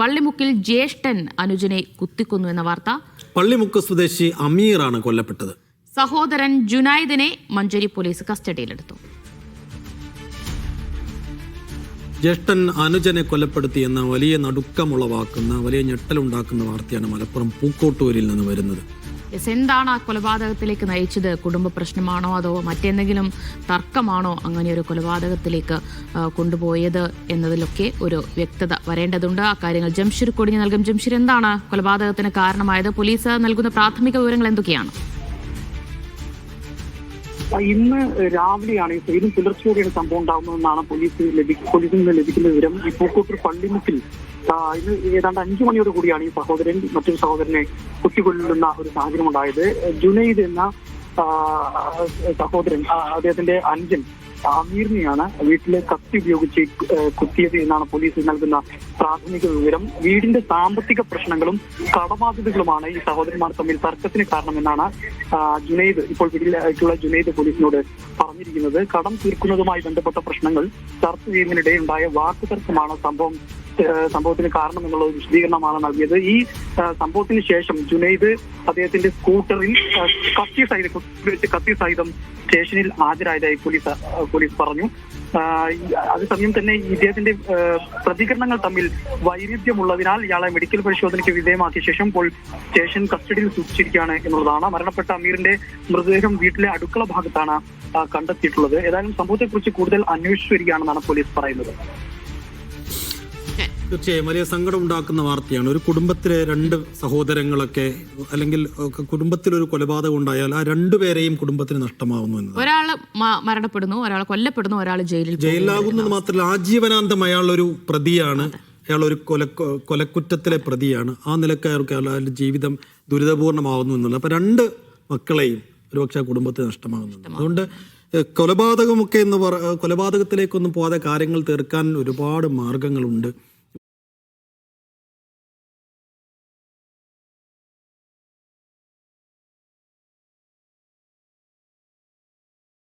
പള്ളിമുക്കിൽ ജ്യേഷ്ഠൻ അനുജനെ കുത്തിക്കൊന്നു എന്ന വാർത്ത. പള്ളിമുക്ക് സ്വദേശി അമീറാണ് കൊല്ലപ്പെട്ടത്. സഹോദരൻ ജുനായിദിനെ മഞ്ചേരി പോലീസ് കസ്റ്റഡിയിലെടുത്തു. ജ്യേഷ്ഠൻ അനുജനെ കൊലപ്പെടുത്തിയെന്ന വലിയ നടുക്കമുളവാക്കുന്ന വലിയ ഞെട്ടലുണ്ടാക്കുന്ന വാർത്തയാണ് മലപ്പുറം പൂക്കോട്ടൂരിൽ നിന്ന് വരുന്നത്. യെസ്, എന്താണ് ആ കൊലപാതകത്തിലേക്ക് നയിച്ചത്? കുടുംബ പ്രശ്നമാണോ അതോ മറ്റെന്തെങ്കിലും തർക്കമാണോ അങ്ങനെ ഒരു കൊലപാതകത്തിലേക്ക് കൊണ്ടുപോയത് എന്നതിലൊക്കെ ഒരു വ്യക്തത വരേണ്ടതുണ്ട്. ആ കാര്യങ്ങൾ ജംഷീർ കൊടിഞ്ഞു നൽകും. ജംഷീർ എന്താണ് കൊലപാതകത്തിന് കാരണമായത്? പോലീസ് നൽകുന്ന പ്രാഥമിക വിവരങ്ങൾ എന്തൊക്കെയാണ്? ഇന്ന് രാവിലെയാണ് ഈ ഇന്ന് പുലർച്ചെയോടെയാണ് സംഭവം ഉണ്ടാകുന്നതെന്നാണ് പോലീസ് പോലീസിൽ നിന്ന് ലഭിക്കുന്ന വിവരം. ഈ പൂക്കോട്ടൂർ പള്ളിമുക്കിൽ ഇന്ന് ഏതാണ്ട് അഞ്ചു മണിയോട് കൂടിയാണ് ഈ സഹോദരൻ മറ്റൊരു സഹോദരനെ കുത്തിക്കൊല്ലുന്ന ഒരു സാഹചര്യം ഉണ്ടായത്. ജുനൈദ് എന്ന സഹോദരൻ അദ്ദേഹത്തിന്റെ അഞ്ചൻ അമീറിനെയാണ് വീട്ടിലെ കത്തി ഉപയോഗിച്ച് കുത്തിയത് എന്നാണ് പോലീസ് നൽകുന്ന പ്രാഥമിക വിവരം വീടിന്റെ സാമ്പത്തിക പ്രശ്നങ്ങളും കടബാധ്യതകളുമാണ് ഈ സഹോദരന്മാർ തമ്മിൽ തർക്കത്തിന് കാരണമെന്നാണ് ജുനൈദ് ഇപ്പോൾ പിടിയിലായിട്ടുള്ള ജുനൈദ് പോലീസിനോട് പറഞ്ഞിരിക്കുന്നത്. കടം തീർക്കുന്നതുമായി ബന്ധപ്പെട്ട പ്രശ്നങ്ങൾ ചർച്ച ചെയ്യുന്നതിനിടെ ഉണ്ടായ വാക്കുതർക്കമാണ് സംഭവം. സംഭവത്തിന് കാരണം എന്നുള്ള വിശദീകരണമാണ് നൽകിയത്. ഈ സംഭവത്തിന് ശേഷം ജുനൈദ് അദ്ദേഹത്തിന്റെ സ്കൂട്ടറിൽ കത്തി സഹിതം വെച്ച് കത്തി സഹിതം സ്റ്റേഷനിൽ ഹാജരായതായി പോലീസ് പോലീസ് പറഞ്ഞു. അതേസമയം തന്നെ ഇദ്ദേഹത്തിന്റെ പ്രതികരണങ്ങൾ തമ്മിൽ വൈരുദ്ധ്യമുള്ളതിനാൽ ഇയാളെ മെഡിക്കൽ പരിശോധനയ്ക്ക് വിധേയമാക്കിയ ശേഷം ഇപ്പോൾ സ്റ്റേഷൻ കസ്റ്റഡിയിൽ സൂക്ഷിച്ചിരിക്കുകയാണ് എന്നുള്ളതാണ്. മരണപ്പെട്ട അമീറിന്റെ മൃതദേഹം വീട്ടിലെ അടുക്കള ഭാഗത്താണ് കണ്ടെത്തിയിട്ടുള്ളത്. ഏതായാലും സംഭവത്തെക്കുറിച്ച് കൂടുതൽ അന്വേഷിച്ചു വരികയാണെന്നാണ് പോലീസ് പറയുന്നത്. തീർച്ചയായും വലിയ സങ്കടം ഉണ്ടാക്കുന്ന വാർത്തയാണ്. ഒരു കുടുംബത്തിലെ രണ്ട് സഹോദരങ്ങളൊക്കെ അല്ലെങ്കിൽ കുടുംബത്തിൽ ഒരു കൊലപാതകം ഉണ്ടായാൽ ആ രണ്ടുപേരെയും കുടുംബത്തിന് നഷ്ടമാവുന്നു എന്നത്. ഒരാൾ മരണപ്പെടുന്നു ഒരാൾ കൊല്ലപ്പെടുന്നു ഒരാൾ ജയിലിൽ. ജയിലിലാകുന്നത് മാത്രമല്ല ആജീവനാന്തം അയാൾ ഒരു പ്രതിയാണ്. അയാൾ ഒരു കൊല കൊലക്കുറ്റത്തിലെ പ്രതിയാണ്. ആ നിലയ്ക്ക് അയാൾക്ക് അയാളുടെ ജീവിതം ദുരിതപൂർണമാവുന്നു എന്നുള്ളത്. അപ്പൊ രണ്ട് മക്കളെയും ഒരുപക്ഷെ ആ കുടുംബത്തിന് നഷ്ടമാകുന്നുണ്ട് അതുകൊണ്ട് കൊലപാതകമൊക്കെ എന്ന് പറ കൊലപാതകത്തിലേക്കൊന്നും പോകാതെ കാര്യങ്ങൾ തീർക്കാൻ ഒരുപാട് മാർഗങ്ങളുണ്ട്.